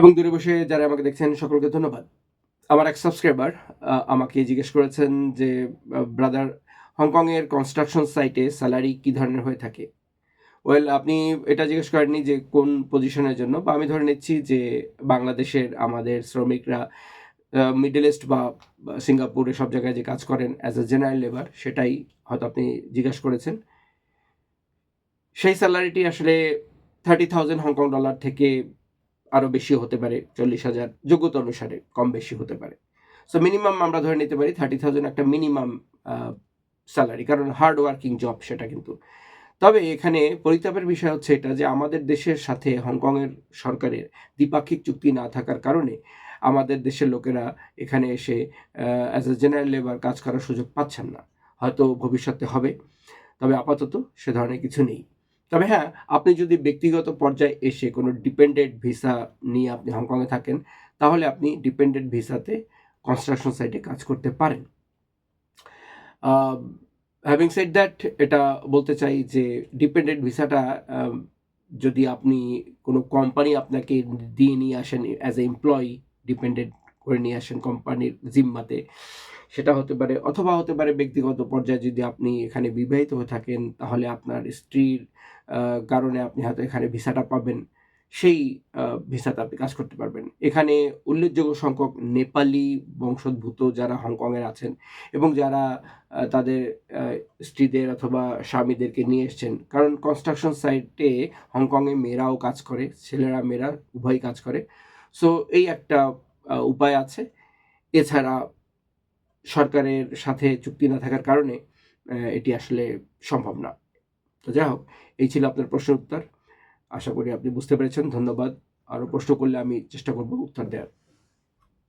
এবং দূরে বসে যারা আমাকে দেখছেন, সকলকে ধন্যবাদ। আমার এক সাবস্ক্রাইবার আমাকে জিজ্ঞেস করেছেন যে ব্রাদার হংকংয়ের কনস্ট্রাকশন সাইটে স্যালারি কী ধরনের হয়ে থাকে? ওয়েল আপনি এটা জিজ্ঞেস করেননি যে, কোন পজিশনের জন্য। বা আমি ধরে নিচ্ছি যে, বাংলাদেশের আমাদের শ্রমিকরা মিডল ইস্ট বা সিঙ্গাপুরে সব জায়গায় যে কাজ করেন অ্যাজ এ জেনারেল লেবার সেটাই হয়তো আপনি জিজ্ঞেস করেছেন। সেই স্যালারিটি আসলে থার্টি থাউজেন্ড হংকং ডলার থেকে আরও বেশি হতে পারে, চল্লিশ হাজার যোগ্যতা অনুসারে কম বেশি হতে পারে। সো মিনিমাম আমরা ধরে নিতে পারি থার্টি থাউজেন্ড একটা মিনিমাম স্যালারি কারণ হার্ড ওয়ার্কিং জব সেটা কিন্তু। তবে এখানে পরিতাপের বিষয় হচ্ছে এটা যে আমাদের দেশের সাথে হংকংয়ের সরকারের দ্বিপাক্ষিক চুক্তি না থাকার কারণে আমাদের দেশের লোকেরা এখানে এসে অ্যাজ এ জেনারেল লেবার কাজ করার সুযোগ পাচ্ছেন না। হয়তো ভবিষ্যতে হবে। তবে আপাতত সে ধরনের কিছু নেই। তবে হ্যাঁ আপনি যদি ব্যক্তিগত পর্যায়ে এসে কোনো ডিপেন্ডেন্ট ভিসা নিয়ে আপনি হংকংয়ে থাকেন, তাহলে আপনি ডিপেন্ডেন্ট ভিসাতে কনস্ট্রাকশন সাইটে কাজ করতে পারেন। হ্যাভিং সেড দ্যাট এটা বলতে চাই যে ডিপেন্ডেন্ট ভিসাটা যদি আপনি কোনো কোম্পানি আপনাকে দিয়ে নিয়ে আসেন অ্যাজ এ এমপ্লয়ি ডিপেন্ডেন্ট করে নিয়ে আসেন কোম্পানির জিম্মাতে সেটা হতে পারে অথবা হতে পারে ব্যক্তিগত পর্যায়ে যদি আপনি এখানে বিবাহিত হয়ে থাকেন, তাহলে আপনার স্ত্রীর কারণে আপনি হয়তো এখানে ভিসাটা পাবেন। সেই ভিসাতে আপনি কাজ করতে পারবেন। এখানে উল্লেখযোগ্য সংখ্যক নেপালি বংশোদ্ভূত যারা হংকংয়ের আছেন এবং যারা তাদের স্ত্রীদের অথবা স্বামীদেরকে নিয়ে এসছেন। কারণ কনস্ট্রাকশন সাইটে হংকংয়ে মেয়েরাও কাজ করে, ছেলেরা, মেয়েরা উভয় কাজ করে। সো এই একটা উপায় আছে। এছাড়া সরকারের সাথে চুক্তি না থাকার কারণে এটি আসলে সম্ভব না। তো যাই হোক, এই ছিল আপনার প্রশ্নের উত্তর। আশা করি আপনি বুঝতে পেরেছেন। ধন্যবাদ। আরও প্রশ্ন করলে আমি চেষ্টা করব উত্তর দেওয়ার।